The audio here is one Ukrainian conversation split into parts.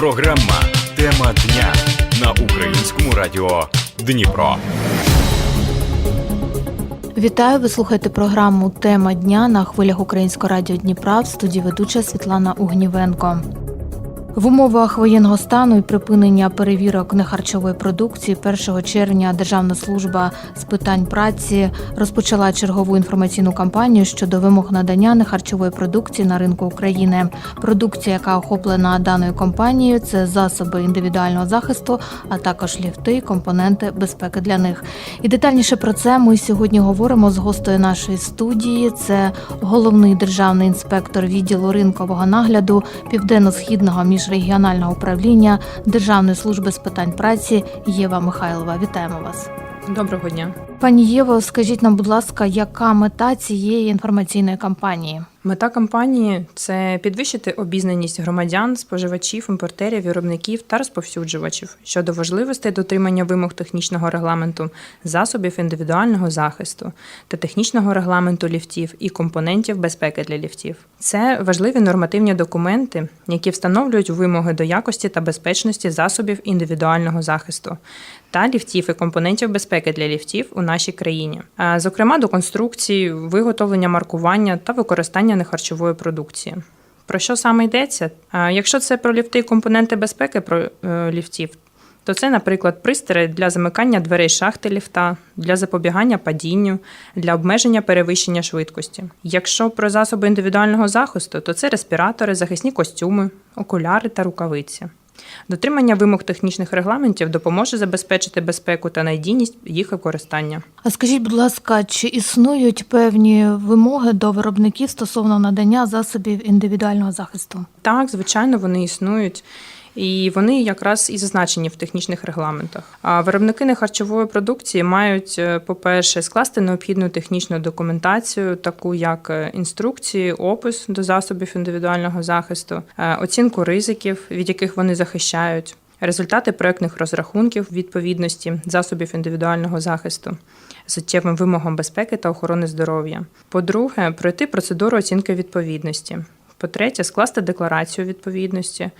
Програма Тема дня на українському радіо Дніпро. Вітаю! Ви слухаєте програму Тема дня на хвилях Українського радіо Дніпра в студії ведуча Світлана Угнівенко. В умовах воєнного стану і припинення перевірок нехарчової продукції 1 червня Державна служба з питань праці розпочала чергову інформаційну кампанію щодо вимог надання нехарчової продукції на ринку України. Продукція, яка охоплена даною компанією, це засоби індивідуального захисту, а також ліфти компоненти безпеки для них. І детальніше про це ми сьогодні говоримо з гостею нашої студії. Це головний державний інспектор відділу ринкового нагляду південно-східного міжрегіонального управління Державної служби з питань праці Єва Михайлова. Вітаємо вас. Доброго дня. Пані Єво, скажіть нам, будь ласка, яка мета цієї інформаційної кампанії? Мета кампанії це підвищити обізнаність громадян, споживачів, імпортерів, виробників та розповсюджувачів щодо важливостей дотримання вимог технічного регламенту, засобів індивідуального захисту та технічного регламенту ліфтів і компонентів безпеки для ліфтів. Це важливі нормативні документи, які встановлюють вимоги до якості та безпечності засобів індивідуального захисту та ліфтів і компонентів безпеки для ліфтів у нашій країні, зокрема до конструкції, виготовлення, маркування та використання нехарчової продукції. Про що саме йдеться? Якщо це про ліфти і компоненти безпеки про е, ліфтів, то це, наприклад, пристрої для замикання дверей шахти ліфта, для запобігання падінню, для обмеження перевищення швидкості. Якщо про засоби індивідуального захисту, то це респіратори, захисні костюми, окуляри та рукавиці. Дотримання вимог технічних регламентів допоможе забезпечити безпеку та надійність їх використання. А скажіть, будь ласка, чи існують певні вимоги до виробників стосовно надання засобів індивідуального захисту? Так, звичайно, вони існують. І вони якраз і зазначені в технічних регламентах. А виробники нехарчової продукції мають, е, по-перше, скласти необхідну технічну документацію, таку як е, інструкції, опис до засобів індивідуального захисту, е, оцінку ризиків, від яких вони захищають, результати проектних розрахунків відповідності засобів індивідуального захисту. Суттєвим вимогам безпеки та охорони здоров'я. По-друге, пройти процедуру оцінки відповідності. По-третє, скласти декларацію відповідності.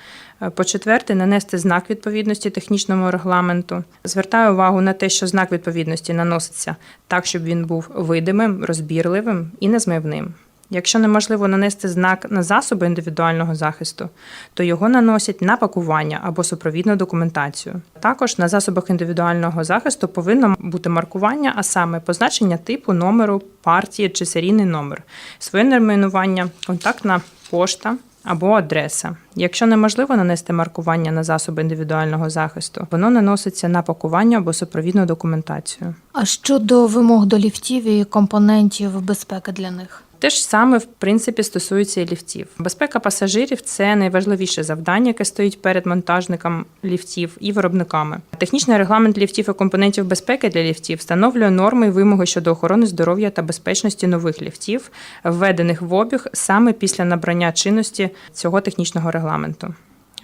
Е, По-четверте, нанести знак відповідності технічному регламенту. Звертаю увагу на те, що знак відповідності наноситься так, щоб він був видимим, розбірливим і незмивним. Якщо неможливо нанести знак на засоби індивідуального захисту, то його наносять на пакування або супровідну документацію. Також на засобах індивідуального захисту повинно бути маркування, а саме позначення типу, номеру, партії чи серійний номер, своє найменування, контактна пошта. Або адреса. Якщо неможливо нанести маркування на засоби індивідуального захисту, воно наноситься на пакування або супровідну документацію. А щодо вимог до ліфтів і компонентів безпеки для них? Те ж саме в принципі стосується і ліфтів. Безпека пасажирів це найважливіше завдання, яке стоїть перед монтажником ліфтів і виробниками. Технічний регламент ліфтів і компонентів безпеки для ліфтів встановлює норми і вимоги щодо охорони здоров'я та безпечності нових ліфтів, введених в обіг саме після набрання чинності цього технічного регламенту.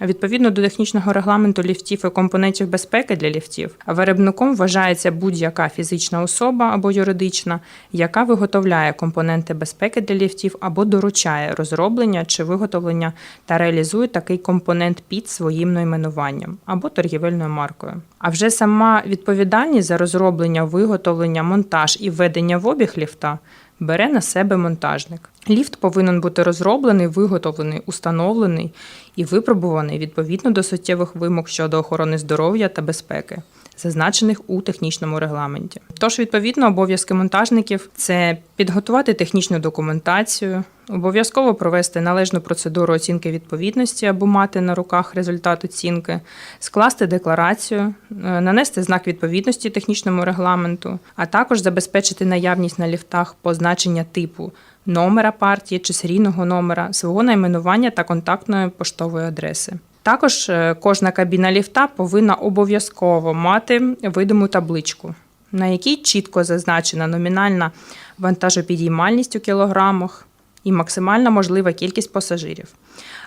Відповідно до технічного регламенту ліфтів і компонентів безпеки для ліфтів, виробником вважається будь-яка фізична особа або юридична, яка виготовляє компоненти безпеки для ліфтів або доручає розроблення чи виготовлення та реалізує такий компонент під своїм найменуванням або торгівельною маркою. А вже сама відповідальність за розроблення, виготовлення, монтаж і введення в обіг ліфта бере на себе монтажник. Ліфт повинен бути розроблений, виготовлений, установлений і випробуваний відповідно до суттєвих вимог щодо охорони здоров'я та безпеки, зазначених у технічному регламенті. Тож, відповідно, обов'язки монтажників це підготувати технічну документацію, обов'язково провести належну процедуру оцінки відповідності або мати на руках результат оцінки, скласти декларацію, е, нанести знак відповідності технічному регламенту, а також забезпечити наявність на ліфтах позначення типу номера партії чи серійного номера, свого найменування та контактної поштової адреси. Також е, кожна кабіна ліфта повинна обов'язково мати видиму табличку, на якій чітко зазначена номінальна вантажопідіймальність у кілограмах і максимальна можлива кількість пасажирів,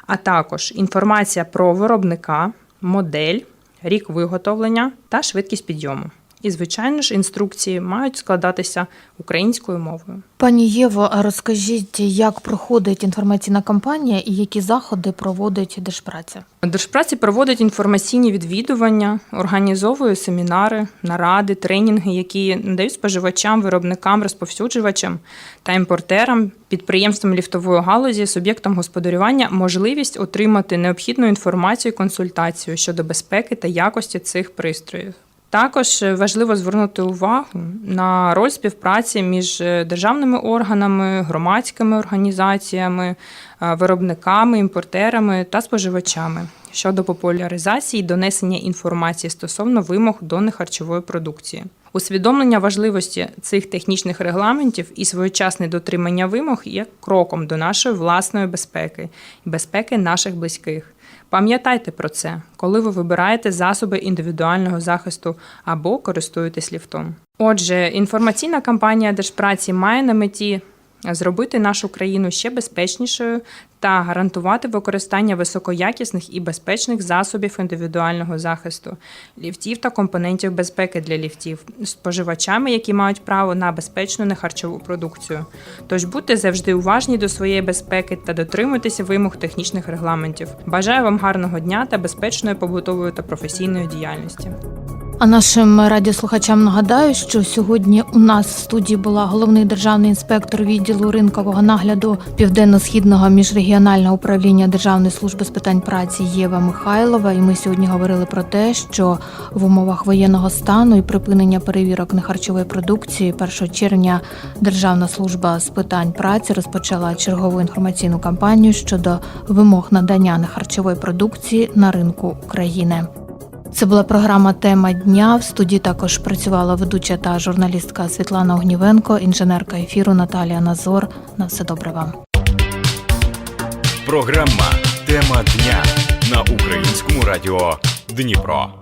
а також інформація про виробника, модель, рік виготовлення та швидкість підйому. І, звичайно ж, інструкції мають складатися українською мовою. Пані Єво, а розкажіть, як проходить інформаційна кампанія і які заходи проводить Держпраця? Держпраці проводить інформаційні відвідування, організовує семінари, наради, тренінги, які надають споживачам, виробникам, розповсюджувачам та імпортерам, підприємствам ліфтової галузі, суб'єктам господарювання можливість отримати необхідну інформацію і консультацію щодо безпеки та якості цих пристроїв. Також е, важливо звернути увагу на роль співпраці між е, державними органами, громадськими організаціями, е, виробниками, імпортерами та споживачами щодо популяризації донесення інформації стосовно вимог до нехарчової продукції. Усвідомлення важливості цих технічних регламентів і своєчасне дотримання вимог є кроком до нашої власної безпеки і безпеки наших близьких. Пам'ятайте про це, коли ви вибираєте засоби індивідуального захисту або користуєтесь ліфтом. Отже, інформаційна кампанія Держпраці має на меті зробити нашу країну ще безпечнішою та гарантувати використання високоякісних і безпечних засобів індивідуального захисту, ліфтів та компонентів безпеки для ліфтів, споживачами, які мають право на безпечну нехарчову продукцію. Тож будьте завжди уважні до своєї безпеки та дотримуйтеся вимог технічних регламентів. Бажаю вам гарного дня та безпечної побутової та професійної діяльності. А нашим радіослухачам нагадаю, що сьогодні у нас в студії була головний державний інспектор відділу ринкового нагляду південно-східного міжрегіонального управління Державної служби з питань праці Єва Михайлова. І ми сьогодні говорили про те, що в умовах воєнного стану і припинення перевірок нехарчової продукції 1 червня Державна служба з питань праці розпочала чергову інформаційну кампанію щодо вимог надання нехарчової продукції на ринку України. Це була програма Тема дня. В студії також працювала ведуча та журналістка Світлана Огнівенко, інженерка ефіру Наталія Назор. На все добре вам. Програма Тема дня на українському радіо Дніпро.